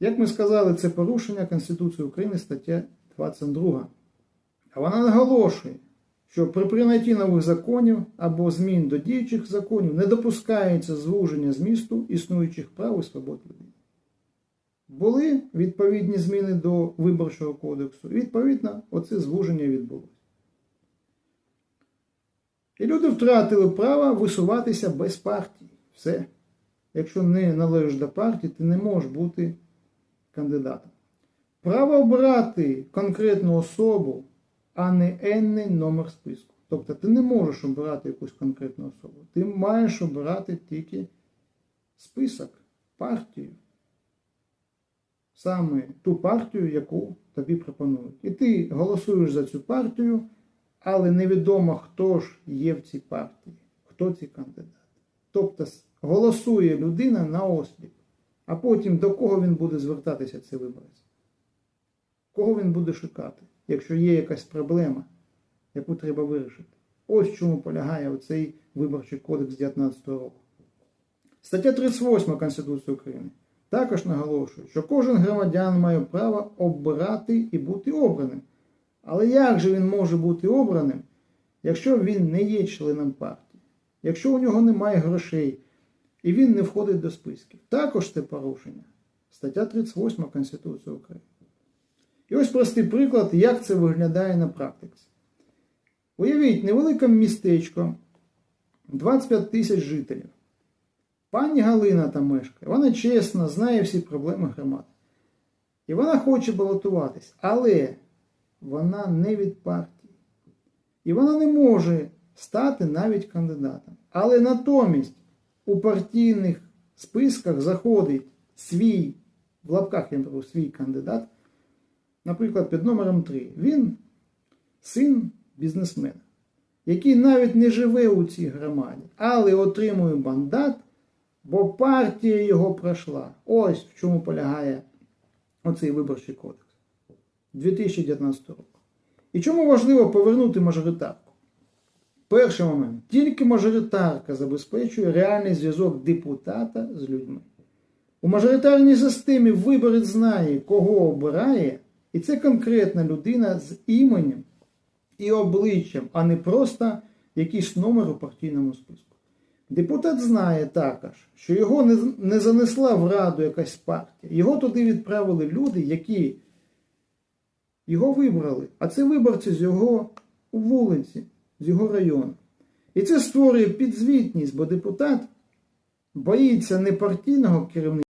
Як ми сказали, це порушення Конституції України стаття 22. А вона наголошує, що при прийнятті нових законів або змін до діючих законів не допускається звуження змісту існуючих прав і свобод людини. Були відповідні зміни до Виборчого кодексу, і відповідно, оце звуження відбулося. І люди втратили право висуватися без партії. Все. Якщо не належиш до партії, ти не можеш бути кандидатом. Право обрати конкретну особу, а не енний номер списку. Тобто ти не можеш обирати якусь конкретну особу. Ти маєш обирати тільки список, партію. Саме ту партію, яку тобі пропонують. І ти голосуєш за цю партію, але невідомо, хто ж є в цій партії, хто ці кандидати. Тобто голосує людина на осліп, а потім до кого він буде звертатися цей виборець? Кого він буде шукати, якщо є якась проблема, яку треба вирішити? Ось чому полягає оцей виборчий кодекс 19 року. Стаття 38 Конституції України також наголошує, що кожен громадян має право обирати і бути обраним. Але як же він може бути обраним, якщо він не є членом партії, якщо у нього немає грошей і він не входить до списків? Також це порушення. Стаття 38 Конституції України. І ось простий приклад, як це виглядає на практиці. Уявіть, невелике містечко, 25 тисяч жителів. Пані Галина там мешкає, вона чесно знає всі проблеми громади. І вона хоче балотуватись, але вона не від партії. І вона не може стати навіть кандидатом. Але натомість у партійних списках заходить свій, в лапках я беру свій кандидат, наприклад, під номером 3. Він син бізнесмена, який навіть не живе у цій громаді, але отримує мандат, бо партія його пройшла. Ось в чому полягає оцей виборчий кодекс 2019 року. І чому важливо повернути мажоритарку? Перший момент. Тільки мажоритарка забезпечує реальний зв'язок депутата з людьми. У мажоритарній системі виборець знає, кого обирає, і це конкретна людина з іменем і обличчям, а не просто якийсь номер у партійному списку. Депутат знає також, що його не, не занесла в раду якась партія. Його туди відправили люди, які його вибрали, а це виборці з його вулиці, з його району. І це створює підзвітність, бо депутат боїться не партійного керівника.